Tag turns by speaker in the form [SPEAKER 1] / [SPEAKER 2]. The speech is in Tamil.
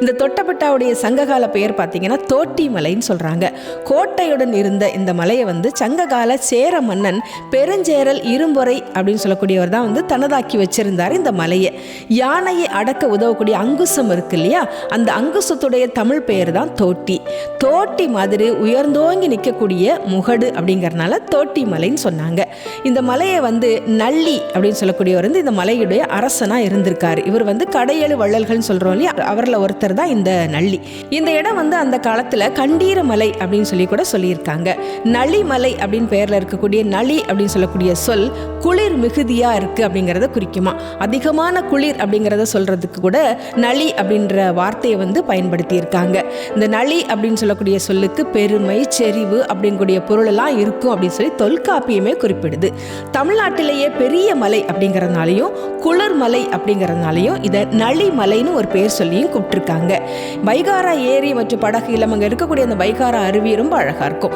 [SPEAKER 1] இந்த தொட்டபெட்டாவுடைய சங்ககால பெயர் பார்த்தீங்கன்னா தோட்டி மலைன்னு சொல்கிறாங்க கோட்டையுடன் இருந்த இந்த மலையை வந்து சங்ககால சேர மன்னன் பெருஞ்சேரல் இரும்பொறை அப்படின்னு சொல்லக்கூடியவர் தான் வந்து தனதாக்கி வச்சிருந்தார் இந்த மலையை. யானையை அடக்க உதவக்கூடிய அங்குசம் இருக்கு இல்லையா? அந்த அங்குசத்துடைய தமிழ் பெயர் தான் தோட்டி. தோட்டி மாதிரி உயர்ந்தோங்கி நிற்கக்கூடிய முகடு அப்படிங்கிறனால தோட்டி மலைன்னு சொன்னாங்க. இந்த மலையை வந்து நள்ளி அப்படின்னு சொல்லக்கூடியவர் வந்து இந்த மலையுடைய அரசனாக இருந்திருக்காரு. இவர் வந்து கடையேழு வள்ளல்கள்னு சொல்கிறோம் இல்லையா? அவரில் ஒருத்தர் தான் இந்த நள்ளி. இந்த இடம் வந்து அந்த காலத்தில் கண்டீர மலை அப்படின்னு சொல்லி கூட சொல்லியிருக்காங்க. நளி மலை அப்படின்னு பெயரில் இருக்கக்கூடிய நளி அப்படின்னு சொல்லக்கூடிய சொல் குளிர் மிகுதியாக இருக்கு அப்படிங்கிறத குறிக்குமா. அதிகமான குளிர் அப்படிங்கிறத சொல்கிறதுக்கு கூட நளி அப்படின்ற வார்த்தையை வந்து பயன்படுத்தியிருக்காங்க. இந்த நளி அப்படின்னு சொல்லக்கூடிய சொல்லுக்கு பெருமை செறிவு அப்படிங்கக்கூடிய பொருளெல்லாம் இருக்கும் அப்படின்னு சொல்லி தொல்காப்பியமே குறிப்பிடுது. தமிழ்நாட்டிலேயே பெரிய மலை அப்படிங்கிறதுனாலையும் குளிர் மலை அப்படிங்கிறதுனாலையும் இதை நளி மலைன்னு ஒரு பேர் சொல்லியும் கூப்பிட்டுருக்காங்க. வைகாரா ஏரி மற்றும் படகு இல்லம் அங்கே இருக்கக்கூடிய அந்த வைகாரா அருவி ரொம்ப அழகா இருக்கும்.